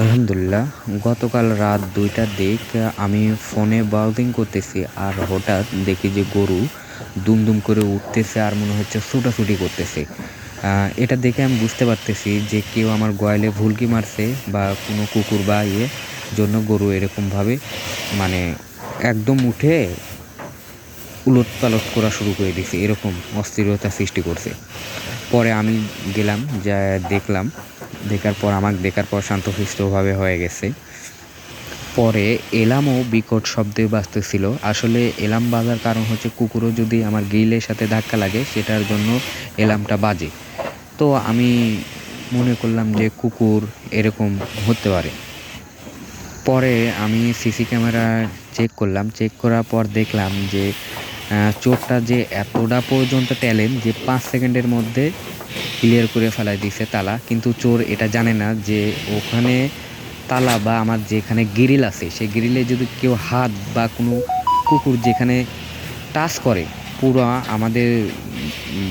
আলহামদুলিল্লাহ, গতকাল রাত দুইটার দিক আমি ফোনে ব্রাউজিং করতেছি আর হঠাৎ দেখি যে গরু দুম দুম করে উঠতেছে আর মনে হচ্ছে ছুটাছুটি করতেছে। এটা দেখে আমি বুঝতে পারতেছি যে কেউ আমার গোয়ালে ভুলকি মারছে বা কোনো কুকুর বা ইয়ে জন্য গরু এরকমভাবে মানে একদম উঠে উলট পালট করা শুরু করে দিছে এরকম অস্থিরতা সৃষ্টি করছে। পরে আমি গেলাম, যা দেখলাম, দেখার পর, আমাকে দেখার পর শান্তশিষ্টভাবে হয়ে গেছে। পরে এলামও বিকট শব্দে বাজতেছিল আসলে এলাম বাজার কারণ হচ্ছে কুকুরও যদি আমার গ্রিলের সাথে ধাক্কা লাগে, সেটার জন্য এলামটা বাজে। তো আমি মনে করলাম যে কুকুর এরকম হতে পারে। পরে আমি সিসি ক্যামেরা চেক করলাম। চেক করার পর দেখলাম যে চোরটা যে এতটা পর্যন্ত ট্যালেন্ট যে পাঁচ সেকেন্ডের মধ্যে ক্লিয়ার করে ফেলাই দিছে তালা। কিন্তু চোর এটা জানে না যে ওখানে তালা বা আমার যেখানে গ্রিল আছে, সেই গ্রিলে যদি কেউ হাত বা কোনো কুকুর যেখানে টাচ করে, পুরো আমাদের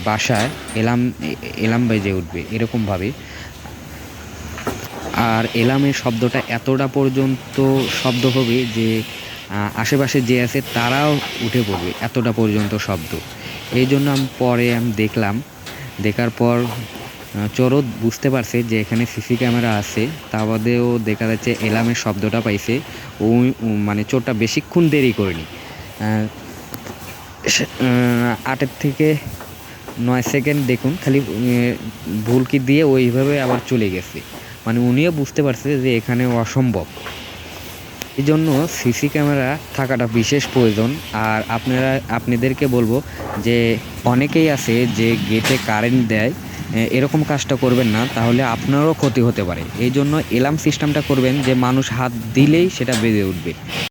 বাসায় এলাম এলাম বেজে উঠবে এরকমভাবে। আর এলামের শব্দটা এতটা পর্যন্ত শব্দ হবে যে আশেপাশে যে আছে তারাও উঠে পড়বে, এতটা পর্যন্ত শব্দ। এই জন্য আমি পরে আমি দেখলাম, দেখার পর চোরও বুঝতে পারছে যে এখানে সিসি ক্যামেরা আছে, তা বাদেও দেখা যাচ্ছে এলামের শব্দটা পাইছে, ও মানে চোরটা বেশিক্ষণ দেরি করেনি। আটের থেকে নয় সেকেন্ড দেখুন, খালি ভুলকি দিয়ে ওইভাবে আবার চলে গেছে। মানে উনিও বুঝতে পারছে যে এখানে অসম্ভব। এই জন্য সিসি ক্যামেরা থাকাটা বিশেষ প্রয়োজন। আর আপনারা, আপনাদেরকে বলব যে অনেকেই আছে যে গেটে কারেন্ট দেয় এরকম কাজটা করবেন না, তাহলে আপনারও ক্ষতি হতে পারে। এই জন্য এলার্ম সিস্টেমটা করবেন যে মানুষ হাত দিলেই সেটা বেজে উঠবে।